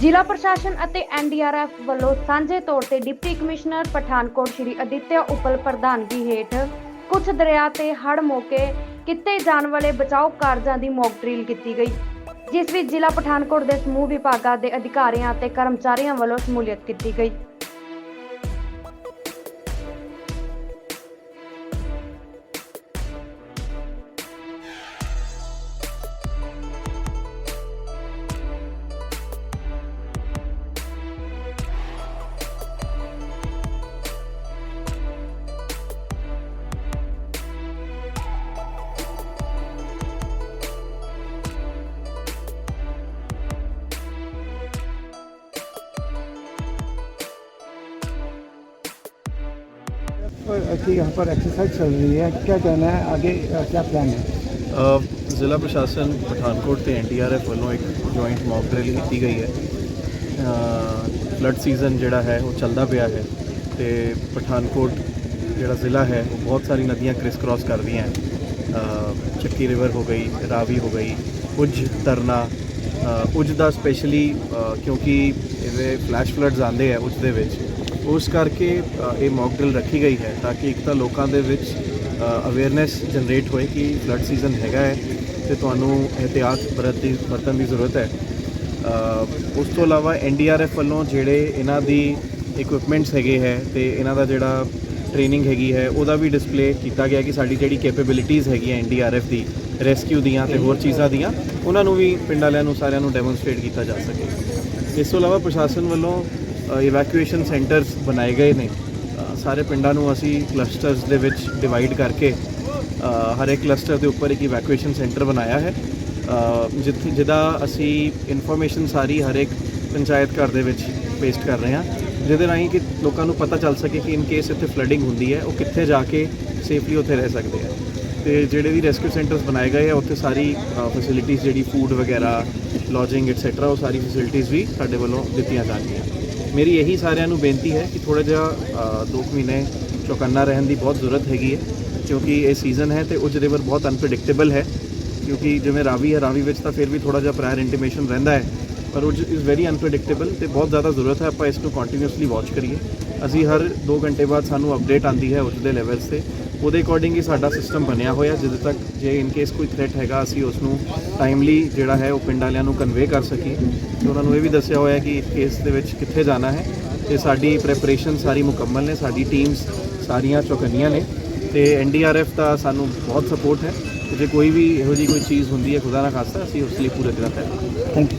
ਜ਼ਿਲ੍ਹਾ ਪ੍ਰਸ਼ਾਸਨ ਅਤੇ ਐਨਡੀਆਰਐਫ ਵੱਲੋਂ ਸਾਂਝੇ ਤੌਰ ਤੇ ਡਿਪਟੀ ਕਮਿਸ਼ਨਰ ਪਠਾਨਕੋਟ ਸ਼੍ਰੀ ਅਦਿੱਤਿਆ ਉਪਲ ਪ੍ਰਧਾਨਗੀ ਹੇਠ ਕੁਝ ਦਰਿਆ ਤੇ ਹੜ੍ਹ ਮੌਕੇ ਕੀਤੇ ਜਾਣ ਵਾਲੇ ਬਚਾਓ ਕਾਰਜਾਂ ਦੀ ਮੌਕ ਡਰਿਲ ਕੀਤੀ ਗਈ, ਜਿਸ ਵਿੱਚ ਜ਼ਿਲ੍ਹਾ ਪਠਾਨਕੋਟ ਦੇ ਸਮੂਹ ਵਿਭਾਗਾਂ ਦੇ ਅਧਿਕਾਰੀਆਂ ਅਤੇ ਕਰਮਚਾਰੀਆਂ ਵੱਲੋਂ ਸ਼ਮੂਲੀਅਤ ਕੀਤੀ ਗਈ। पर अच्छी यहाँ पर एक्सरसाइज चल रही है क्या कहना है आगे अ, क्या प्लान है ਅ, ਜ਼ਿਲ੍ਹਾ ਪ੍ਰਸ਼ਾਸਨ ਪਠਾਨਕੋਟ ਤੇ ਐਨਡੀਆਰਐਫ ਵੱਲੋਂ ਇੱਕ ਜੁਆਇੰਟ ਮੌਕ ਡਰਿਲ ਕੀਤੀ ਗਈ ਹੈ ਫਲੱਡ ਸੀਜ਼ਨ ਜਿਹੜਾ ਹੈ ਉਹ ਚੱਲਦਾ ਪਿਆ ਹੈ ਤੇ ਪਠਾਨਕੋਟ ਜਿਹੜਾ ਜ਼ਿਲ੍ਹਾ ਹੈ ਉਹ ਬਹੁਤ ਸਾਰੀ ਨਦੀਆਂ ਕ੍ਰਿਸ ਕ੍ਰਾਸ ਕਰਦੀਆਂ ਹੈ ਅ, ਚੱਕੀ ਰਿਵਰ ਹੋ ਗਈ ਰਾਵੀ ਹੋ ਗਈ ਉਜ ਤਰਨਾ ਅ, ਉਜ ਦਾ ਸਪੈਸ਼ਲੀ ਕਿਉਂਕਿ ਇਹਦੇ ਫਲੈਸ਼ ਫਲੱਡਸ ਆਉਂਦੇ ਆ ਉਜ ਦੇ ਵਿੱਚ। ਉਸ ਕਰਕੇ ਇਹ ਮੌਕ ਡਰਿਲ ਰੱਖੀ ਗਈ ਹੈ ਤਾਂ ਕਿ ਇੱਕ ਤਾਂ ਲੋਕਾਂ ਦੇ ਵਿੱਚ ਅਵੇਅਰਨੈਸ ਜਨਰੇਟ ਹੋਏ ਕਿ ਫਲੱਡ ਸੀਜ਼ਨ ਹੈਗਾ ਹੈ ਤੇ ਤੁਹਾਨੂੰ ਇhtiyat ਬਰਤਨ ਦੀ ਵਰਤਣ ਦੀ ਜ਼ਰੂਰਤ ਹੈ। ਉਸ ਤੋਂ ਇਲਾਵਾ ਐਨਡੀਆਰਐਫ ਵੱਲੋਂ ਜਿਹੜੇ ਇਹਨਾਂ ਦੀ ਇਕਵਿਪਮੈਂਟਸ ਹੈਗੇ ਹੈ ਤੇ ਇਹਨਾਂ ਦਾ ਜਿਹੜਾ ਟ੍ਰੇਨਿੰਗ ਹੈਗੀ ਹੈ, ਉਹਦਾ ਵੀ ਡਿਸਪਲੇ ਕੀਤਾ ਗਿਆ ਕਿ ਸਾਡੀ ਜਿਹੜੀ ਕੈਪੇਬਿਲਿਟੀਜ਼ ਹੈਗੀਆਂ ਐਨਡੀਆਰਐਫ ਦੀ ਰੈਸਕਿਊ ਦੀਆਂ ਤੇ ਹੋਰ ਚੀਜ਼ਾਂ ਦੀਆਂ ਉਹਨਾਂ ਨੂੰ ਵੀ ਪਿੰਡ ਵਾਲਿਆਂ ਨੂੰ ਸਾਰਿਆਂ ਨੂੰ ਡੈਮੋਨਸਟ੍ਰੇਟ ਕੀਤਾ ਜਾ ਸਕੇ। ਇਸ ਤੋਂ ਇਲਾਵਾ ਪ੍ਰਸ਼ਾਸਨ ਵੱਲੋਂ ਇਵੈਕੂਏਸ਼ਨ ਸੈਂਟਰਸ ਬਣਾਏ ਗਏ ਨੇ। ਸਾਰੇ ਪਿੰਡਾਂ ਨੂੰ ਅਸੀਂ ਕਲਸਟਰਸ ਦੇ ਵਿੱਚ ਡਿਵਾਈਡ ਕਰਕੇ ਅ, ਹਰ ਇੱਕ ਕਲਸਟਰ ਦੇ ਉੱਪਰ ਇੱਕ ਇਵੈਕੂਏਸ਼ਨ ਸੈਂਟਰ ਬਣਾਇਆ ਹੈ। ਜਿੱਥੇ ਜਿਹਦਾ ਅਸੀਂ ਇਨਫੋਰਮੇਸ਼ਨ ਸਾਰੀ ਹਰ ਇੱਕ ਪੰਚਾਇਤ ਘਰ ਦੇ ਵਿੱਚ ਪੇਸਟ ਕਰ ਰਹੇ ਹਾਂ। ਜਿਹਦੇ ਰਾਹੀਂ ਕਿ ਲੋਕਾਂ ਨੂੰ ਪਤਾ ਚੱਲ ਸਕੇ ਕਿ ਇਨ ਕੇਸ ਇੱਥੇ ਫਲੱਡਿੰਗ ਹੁੰਦੀ ਹੈ ਉਹ ਕਿੱਥੇ ਜਾ ਕੇ ਸੇਫਲੀ ਉੱਥੇ ਰਹਿ ਸਕਦੇ ਆ। ਤੇ ਜਿਹੜੇ ਵੀ ਰੈਸਕਿਊ ਸੈਂਟਰਸ ਬਣਾਏ ਗਏ ਆ ਉੱਥੇ ਸਾਰੀ ਫੈਸਿਲਿਟੀਜ਼ ਜਿਹੜੀ ਫੂਡ ਵਗੈਰਾ ਲੌਜਿੰਗ ਐਟਸੈਟਰਾ ਉਹ ਸਾਰੀ ਫੈਸਿਲਿਟੀਜ਼ ਵੀ ਸਾਡੇ ਵੱਲੋਂ ਦਿੱਤੀਆਂ ਜਾਣਗੀਆਂ। ਮੇਰੀ ਇਹੀ ਸਾਰਿਆਂ ਨੂੰ ਬੇਨਤੀ ਹੈ ਕਿ ਥੋੜਾ ਜਿਹਾ ਅ, ਦੋ ਕੁ ਮਹੀਨੇ ਚੌਕੰਨਾ ਰਹਿਣ ਦੀ ਬਹੁਤ ਜ਼ਰੂਰਤ ਹੈਗੀ ਹੈ ਕਿਉਂਕਿ ਇਹ ਸੀਜ਼ਨ ਹੈ ਤੇ ਉਜ ਰਿਵਰ ਬਹੁਤ ਅਨਪ੍ਰੈਡਿਕਟੇਬਲ ਹੈ ਕਿਉਂਕਿ ਜਿਵੇਂ ਰਾਵੀ ਹੈ ਰਾਵੀ ਵਿੱਚ ਤਾਂ ਫਿਰ ਵੀ ਥੋੜਾ ਜਿਹਾ ਪ੍ਰਾਇਰ ਇੰਟੀਮੇਸ਼ਨ ਰਹਿੰਦਾ ਹੈ। ਪਰ ਉਹ ਇਜ਼ ਵੈਰੀ ਅਨਪ੍ਰੈਡਿਕਟੇਬਲ ਤੇ ਬਹੁਤ ਜ਼ਿਆਦਾ ਜ਼ਰੂਰਤ ਹੈ, ਆਪਾਂ ਇਸ ਨੂੰ ਕੰਟੀਨਿਊਸਲੀ ਵਾਚ ਕਰੀਏ। ਅਸੀਂ ਹਰ 2 ਘੰਟੇ ਬਾਅਦ ਸਾਨੂੰ ਅਪਡੇਟ ਆਂਦੀ ਹੈ ਉਸ ਦੇ ਲੈਵਲਸ ਤੇ। ਉਹਦੇ ਅਕੋਰਡਿੰਗ ਹੀ ਸਾਡਾ ਸਿਸਟਮ ਬਣਿਆ ਹੋਇਆ ਜਿੱਦ ਤੱਕ ਜੇ ਇਨ ਕੇਸ ਕੋਈ ਥ੍ਰੈਟ ਹੈਗਾ, ਅਸੀਂ ਉਸ ਨੂੰ ਟਾਈਮਲੀ ਜਿਹੜਾ ਹੈ ਉਹ ਪਿੰਡ ਵਾਲਿਆਂ ਨੂੰ ਕਨਵੇ ਕਰ ਸਕੀਏ। ਤੇ ਉਹਨਾਂ ਨੂੰ ਇਹ ਵੀ ਦੱਸਿਆ ਹੋਇਆ ਕਿ ਕੇਸ ਦੇ ਵਿੱਚ ਕਿੱਥੇ ਜਾਣਾ ਹੈ। ਤੇ ਸਾਡੀ ਪ੍ਰੈਪਰੇਸ਼ਨ ਸਾਰੀ ਮੁਕੰਮਲ ਨੇ, ਸਾਡੀ ਟੀਮਸ ਸਾਰੀਆਂ ਚੁਕੰਨੀਆਂ ਨੇ। ਤੇ ਐਨਡੀਆਰਐਫ ਦਾ ਸਾਨੂੰ ਬਹੁਤ ਸਪੋਰਟ ਹੈ। ਜੇ ਕੋਈ ਵੀ ਇਹੋ ਜੀ ਕੋਈ ਚੀਜ਼ ਹੁੰਦੀ ਹੈ, ਖੁਦਾ ਨਾ ਖਾਸਤਾ, ਅਸੀਂ ਉਸ ਲਈ ਪੂਰੇ ਤਰ੍ਹਾਂ ਤਿਆਰ ਥੈਂਕ ਯੂ